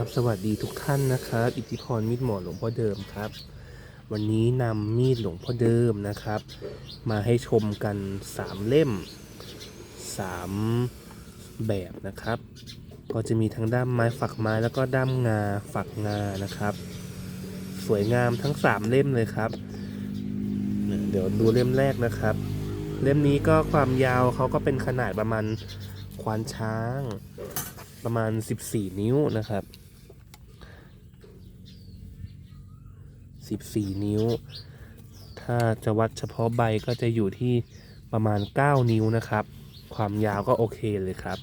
ครับสวัสดีทุกท่านนะครับ อิทธิพรมีดหมอหลวงพ่อเดิมครับ วันนี้นำมีดหลวงพ่อเดิมนะครับ มาให้ชมกัน 3 เล่ม 3 แบบนะครับ ก็จะมีทั้งด้ามไม้ฝักไม้แล้วก็ด้ามงาฝักงานะครับ สวยงามทั้ง 3 เล่มเลยครับ เดี๋ยวดูเล่มแรกนะครับ เล่มนี้ก็ความยาวเขาก็เป็นขนาดประมาณควานช้าง ประมาณ 14 นิ้วนะครับ 14 นิ้ว ถ้าจะวัดเฉพาะใบก็จะอยู่ที่ประมาณ 9 นิ้วนะครับ ความยาวก็โอเคเลยครับ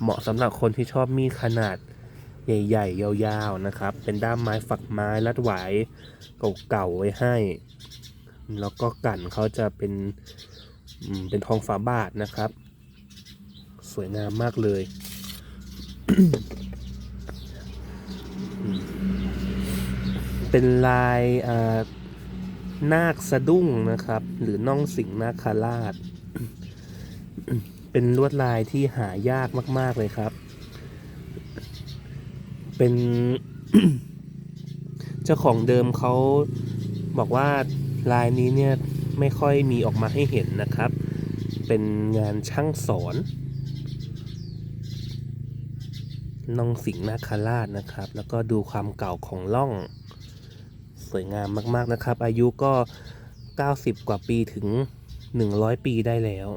เหมาะสำหรับคนที่ชอบมีดขนาดใหญ่ๆ ยาวๆ นะครับ เป็นด้ามไม้ฝักไม้รัดหวายเก่าๆ ไว้ให้ แล้วก็กันเขาจะเป็นเป็นทองฝาบาทนะครับ สวยงามมากเลย เป็นลายนาคสะดุ้งนะครับ หรือน่องสิงนาคาราช เป็นลวดลายที่หายากมาก ๆ เลยครับ เป็นเจ้าของเดิมเขาบอกว่าลายนี้เนี่ยไม่ค่อยมีออกมาให้เห็นนะครับ เป็นงานช่างสอนน่องสิงนาคาราชนะครับ แล้วก็ดูความเก่าของล่อง สวยงามมาก ๆนะครับ อายุก็ 90 กว่าปีถึง 100 ปีได้แล้ว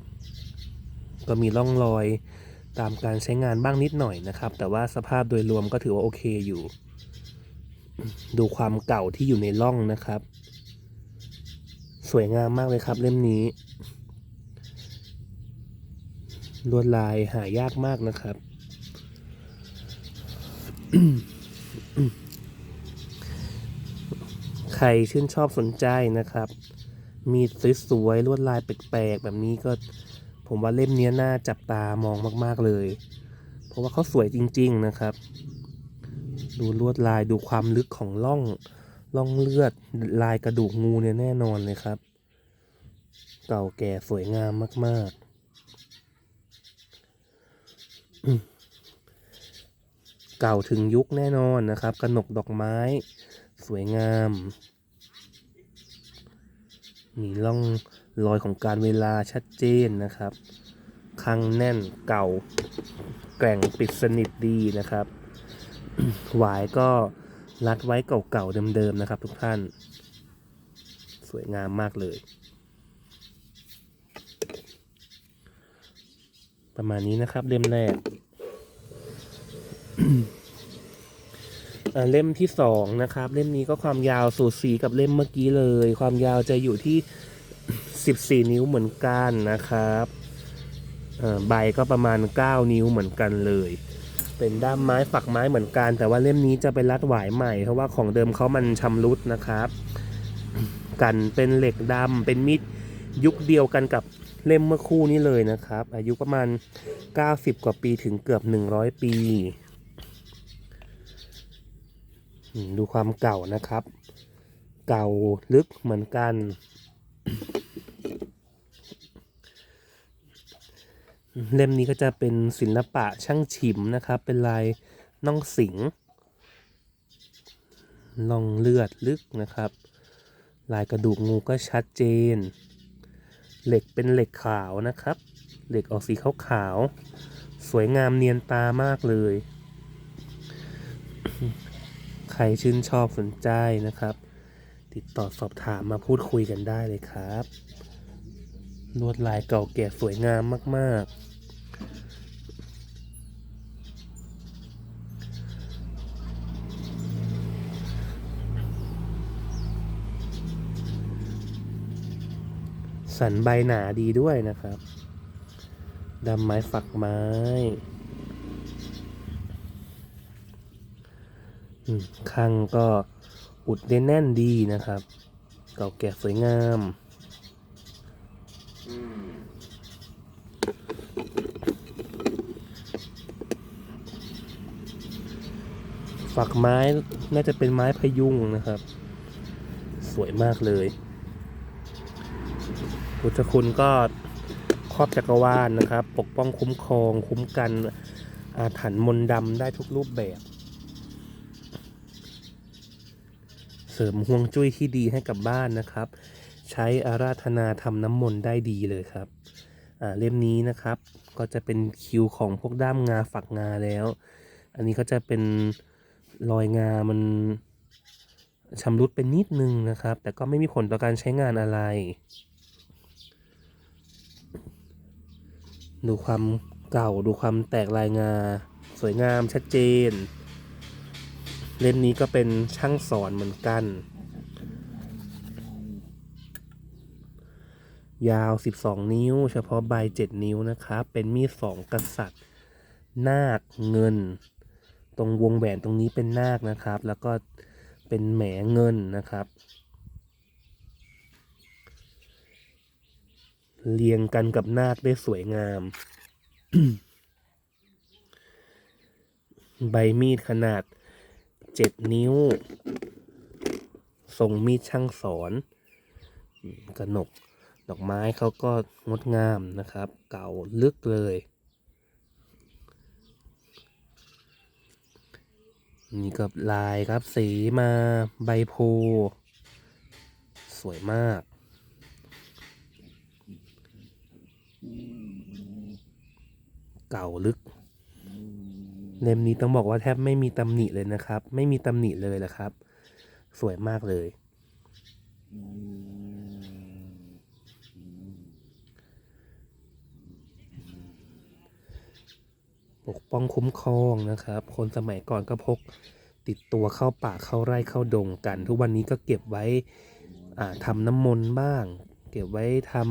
ก็มีร่องรอยตามการใช้งานบ้างนิดหน่อยนะครับ แต่ว่าสภาพโดยรวมก็ถือว่าโอเคอยู่ ดูความเก่าที่อยู่ในร่องนะครับ สวยงามมากเลยครับเล่มนี้ ลวดลายหายากมากนะครับ ใค รชื่นชอบสนใจนะครับ มีสวยๆลวดลายแปลกๆแบบนี้ก็ผมว่าเล่มนี้น่าจับตามองมากๆเลย เพราะว่าเขาสวยจริง ๆนะครับ ดูลวดลายดูความลึกของล่องล่องเลือดลายกระดูกงูเนี่ยแน่นอนเลยครับ เก่าแก่สวยงามมาก ๆเก่าถึงยุคแน่นอนนะครับ กระหนกดอกไม้ สวยงาม มีร่องรอยของการเวลาชัดเจนนะครับ คังแน่นเก่า แกร่งปิดสนิทดีนะครับหวายก็รัดไว้เก่าๆเดิมๆนะครับ ทุกท่าน สวยงามมากเลย ประมาณนี้นะครับเล่มแรก เล่มที่สองนะครับ เล่มนี้ก็ความยาวสูสีกับเล่มเมื่อกี้เลย ความยาวจะอยู่ที่ 14 นิ้วเหมือนกันนะครับใบก็ประมาณ 9 นิ้วเหมือนกันเลย เป็นด้ามไม้ฝักไม้เหมือนกัน แต่ว่าเล่มนี้จะเป็นรัดหวายใหม่ เพราะว่าของเดิมเขามันชำรุดนะครับ กันเป็นเหล็กดำเป็นมิดยุคเดียวกันกับเล่มเมื่อคู่นี้เลยนะครับ อายุประมาณ 90 กว่าปีถึงเกือบ 100 ปี ดูความเก่านะครับ เก่าลึกเหมือนกัน เล่มนี้ก็จะเป็นศิลปะช่างฉิมนะครับ เป็นลายน่องสิงล่องเลือดลึกนะครับ ลายกระดูกงูก็ชัดเจน เหล็กเป็นเหล็กขาวนะครับ เหล็กออกสีขาวๆสวยงามเนียนตามากเลย ใครชื่นชอบสนใจนะครับ ติดต่อสอบถามมาพูดคุยกันได้เลยครับ ลวดลายเก่าแก่สวยงามมาก ๆสันใบหนาดีด้วยนะครับ ดำไม้ฝักไม้ อืม ข้างก็อุดได้แน่นดีนะครับ เก่าแก่สวยงามฝักไม้น่าจะเป็นไม้พยุงนะครับ สวยมากเลยพุทธคุณก็ครอบจักรวาลนะครับ ปกป้องคุ้มครอง คุ้มกันอาถรรพ์มนต์ดำได้ทุกรูปแบบ เส ริมห่วงจุ้ยที่ดีให้กับบ้านนะครับ ใช้อาราธนาทำน้ำมนต์ได้ดีเลยครับอ่าเล่มนี้นะครับก็จะเป็นคิวของพวกด้ามงาฝักงาแล้ว อันนี้ก็จะเป็นรอยงามันชำรุดเป็นนิดนึงนะครับ แต่ก็ไม่มีผลต่อการใช้งานอะไร ดูความเก่าดูความแตกลายงา สวยงามชัดเจน เล่มนี้ก็เป็นช่างสอนเหมือนกัน ยาว 12 นิ้ว เฉพาะใบ 7 นิ้วนะครับ เป็นมีดสองกษัตริย์ นาคเงิน ตรงวงแหวนตรงนี้เป็นนาคนะครับ แล้วก็เป็นแหมเงินนะครับเรียงกันกับนาคได้สวยงาม ใบมีดขนาด 7นิ้ว ทรงมีดช่างสอนกระหนก ดอกไม้เขาก็งดงามนะครับ เก่าลึกเลย นี่กับลายครับสีมาใบโพสวยมากเก่าลึก เล่มนี้ต้องบอกว่าแทบไม่มีตำหนิเลยนะครับ ไม่มีตำหนิเลยแหละครับ สวยมากเลย ปกป้องคุ้มครองนะครับ คนสมัยก่อนก็พกติดตัวเข้าป่าเข้าไร่เข้าดงกัน ทุกวันนี้ก็เก็บไว้ทำน้ำมนต์บ้าง เก็บไว้ทำ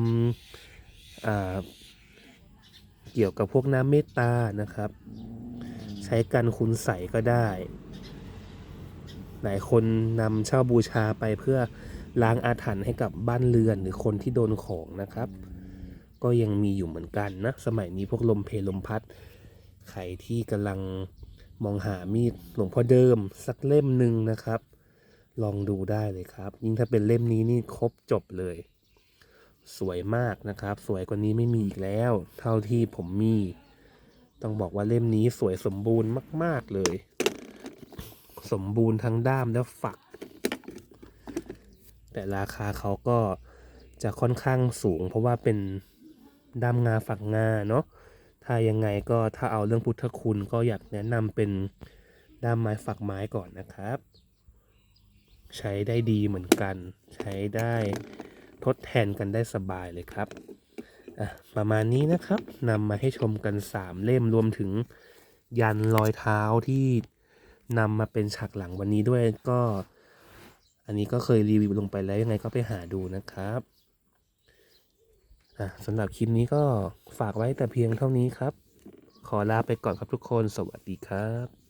เกี่ยวกับพวกน้ำเมตตานะครับ ช้กันคุณใสก็ได้ หลายคนนำเช่าบูชาไปเพื่อล้างอาถรรพ์ให้กับบ้านเรือนหรือคนที่โดนของนะครับ ก็ยังมีอยู่เหมือนกันนะ สมัยนี้พวกลมเพลลมพัด ใครที่กำลังมองหามีดหลวงพ่อเดิมสักเล่มหนึ่งนะครับ ลองดูได้เลยครับ ยิ่งถ้าเป็นเล่มนี้นี่ครบจบเลย สวยมากนะครับ สวยกว่านี้ไม่มีอีกแล้ว เท่าที่ผมมี ต้องบอกว่าเล่มนี้สวยสมบูรณ์มาก ๆ เลย สมบูรณ์ทั้งด้ามและฝัก แต่ราคาเขาก็จะค่อนข้างสูง เพราะว่าเป็นด้ามงาฝักงาเนาะ ถ้ายังไงก็ถ้าเอาเรื่องพุทธคุณก็อยากแนะนำเป็นด้ามไม้ฝักไม้ก่อนนะครับ ใช้ได้ดีเหมือนกัน ใช้ได้ทดแทนกันได้สบายเลยครับ ประมาณนี้นะครับนำมาให้ชมกัน 3 เล่มรวมถึงยันรอยเท้าที่นำมาเป็นฉากหลังวันนี้ด้วยก็ อันนี้ก็เคยรีวิวลงไปแล้วยังไงก็ไปหาดูนะครับสำหรับคลิปนี้ก็ฝากไว้แต่เพียงเท่านี้ครับ ขอลาไปก่อนครับทุกคนสวัสดีครับ